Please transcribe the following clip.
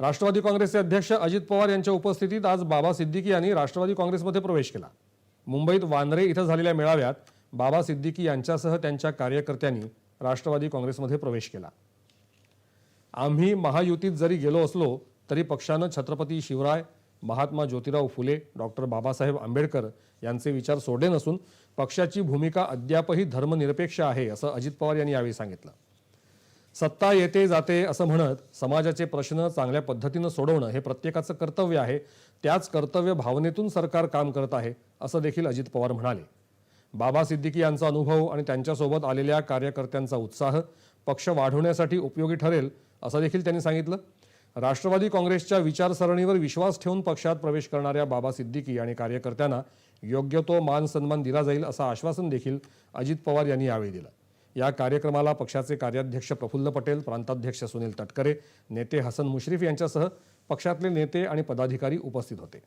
राष्ट्रवादी काँग्रेसचे अध्यक्ष अजित पवार यांच्या उपस्थितीत आज बाबा सिद्दीकी यांनी राष्ट्रवादी काँग्रेसमध्ये प्रवेश केला. मुंबईत वांद्रे इथं झालेल्या मेळाव्यात बाबा सिद्दीकी यांच्यासह त्यांच्या कार्यकर्त्यांनी राष्ट्रवादी काँग्रेसमध्ये प्रवेश केला. आम्ही महायुतीत जरी गेलो असलो तरी पक्षानं छत्रपती शिवराय महात्मा ज्योतिराव फुले डॉक्टर बाबासाहेब आंबेडकर यांचे विचार सोडले नसून पक्षाची भूमिका अद्यापही धर्मनिरपेक्ष आहे असं अजित पवार यांनी यावेळी सांगितलं. सत्ता येते जाते असं म्हणत समाजाचे प्रश्न चांगल्या पद्धतीनं सोडवणं हे प्रत्येकाचं कर्तव्य आहे. त्याच कर्तव्य भावनेतून सरकार काम करत आहे असं देखील अजित पवार म्हणाले. बाबा सिद्दीकी यांचा अनुभव आणि त्यांच्यासोबत आलेल्या कार्यकर्त्यांचा उत्साह पक्ष वाढवण्यासाठी उपयोगी ठरेल असं देखील त्यांनी सांगितलं. राष्ट्रवादी काँग्रेसच्या विचारसरणीवर विश्वास ठेवून पक्षात प्रवेश करणाऱ्या बाबा सिद्दीकी आणि कार्यकर्त्यांना योग्य तो मान सन्मान दिला जाईल असं आश्वासन देखील अजित पवार यांनी यावेळी दिलं. या कार्यक्रमाला पक्षाचे कार्याध्यक्ष प्रफुल्ल पटेल प्रांताध्यक्ष सुनील तटकरे नेते हसन मुश्रीफ यांच्यासह पक्षातले नेते आणि पदाधिकारी उपस्थित होते.